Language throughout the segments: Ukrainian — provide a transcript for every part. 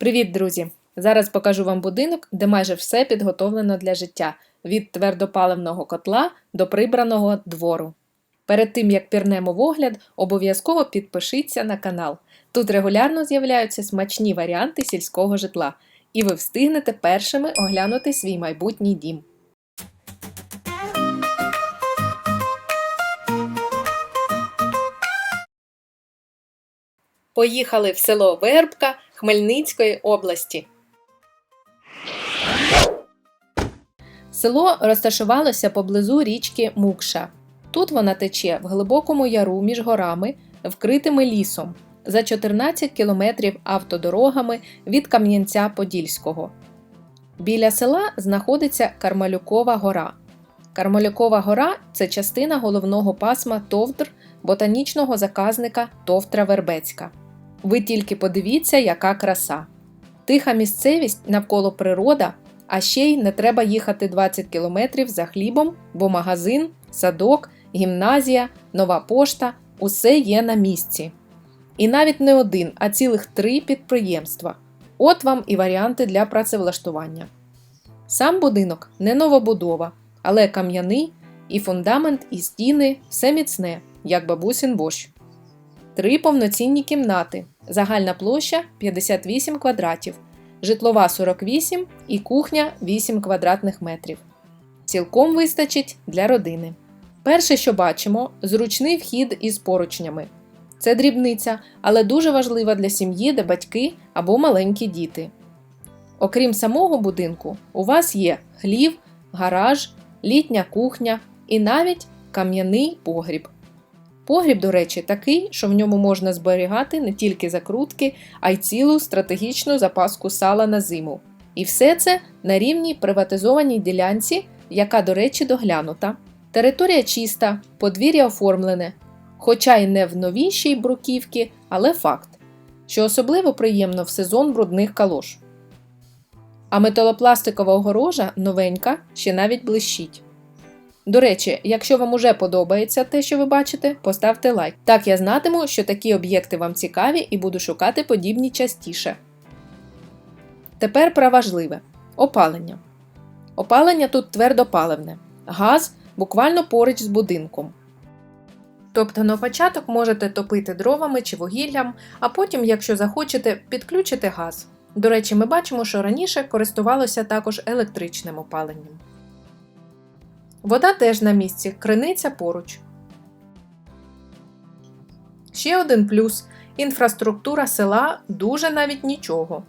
Привіт, друзі! Зараз покажу вам будинок, де майже все підготовлено для життя від твердопаливного котла до прибраного двору. Перед тим як пірнемо в огляд, обов'язково підпишіться на канал. Тут регулярно з'являються смачні варіанти сільського житла, і ви встигнете першими оглянути свій майбутній дім. Поїхали в село Вербка Хмельницької області. Село розташувалося поблизу річки Мукша. Тут вона тече в глибокому яру між горами, вкритими лісом, за 14 кілометрів автодорогами від Кам'янця Подільського. Біля села знаходиться Кармалюкова гора. Кармалюкова гора це частина головного пасма Товдр ботанічного заказника Товтра Вербецька. Ви тільки подивіться, яка краса. Тиха місцевість навколо природа, а ще й не треба їхати 20 кілометрів за хлібом, бо магазин, садок, гімназія, нова пошта усе є на місці. І навіть не один, а цілих три підприємства. От вам і варіанти для працевлаштування. Сам будинок не новобудова, але кам'яний, і фундамент, і стіни все міцне, як бабусин борщ. Три повноцінні кімнати, загальна площа 58 квадратів, житлова 48 і кухня 8 квадратних метрів. Цілком вистачить для родини. Перше, що бачимо, зручний вхід із поручнями. Це дрібниця, але дуже важлива для сім'ї, де батьки або маленькі діти. Окрім самого будинку, у вас є хлів, гараж, літня кухня і навіть кам'яний погріб. Погріб, до речі, такий, що в ньому можна зберігати не тільки закрутки, а й цілу стратегічну запаску сала на зиму. І все це на рівній приватизованій ділянці, яка, до речі, доглянута. Територія чиста, подвір'я оформлене, хоча й не в новішій бруківці, але факт, що особливо приємно в сезон брудних калош. А металопластикова огорожа новенька ще навіть блищить. До речі, якщо вам уже подобається те, що ви бачите, поставте лайк. Так я знатиму, що такі об'єкти вам цікаві і буду шукати подібні частіше. Тепер про важливе опалення. Опалення тут твердопаливне, газ буквально поруч з будинком. Тобто на початок можете топити дровами чи вугіллям, а потім, якщо захочете, підключити газ. До речі, ми бачимо, що раніше користувалося також електричним опаленням. Вода теж на місці, криниця поруч. Ще один плюс інфраструктура села дуже навіть нічого.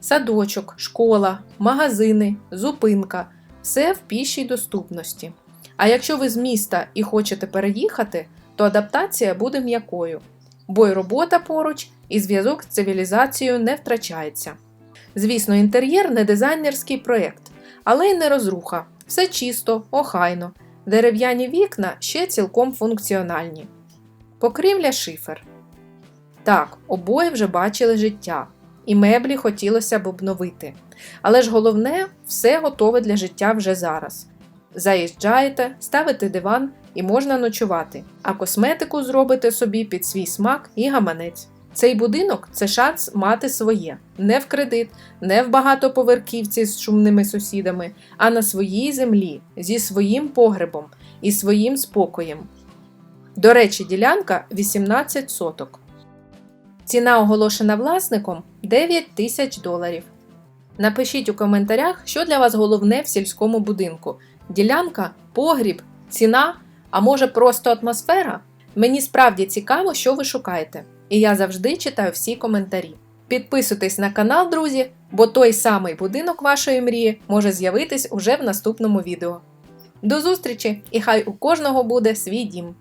Садочок, школа, магазини, зупинка все в пішій доступності. А якщо ви з міста і хочете переїхати, то адаптація буде м'якою, бо й робота поруч і зв'язок з цивілізацією не втрачається. Звісно, інтер'єр не дизайнерський проєкт, але й не розруха. Все чисто, охайно, дерев'яні вікна ще цілком функціональні. Покрівля шифер. Так, обоє вже бачили життя, і меблі хотілося б обновити. Але ж головне, все готове для життя вже зараз. Заїжджаєте, ставите диван і можна ночувати, а косметику зробите собі під свій смак і гаманець. Цей будинок це шанс мати своє, не в кредит, не в багатоповерхівці з шумними сусідами, а на своїй землі, зі своїм погребом і своїм спокоєм. До речі, ділянка 18 соток. Ціна оголошена власником 9 тисяч доларів. Напишіть у коментарях, що для вас головне в сільському будинку: ділянка, погріб, ціна, а може просто атмосфера? Мені справді цікаво, що ви шукаєте. І я завжди читаю всі коментарі. Підписуйтесь на канал, друзі, бо той самий будинок вашої мрії може з'явитись уже в наступному відео. До зустрічі і хай у кожного буде свій дім!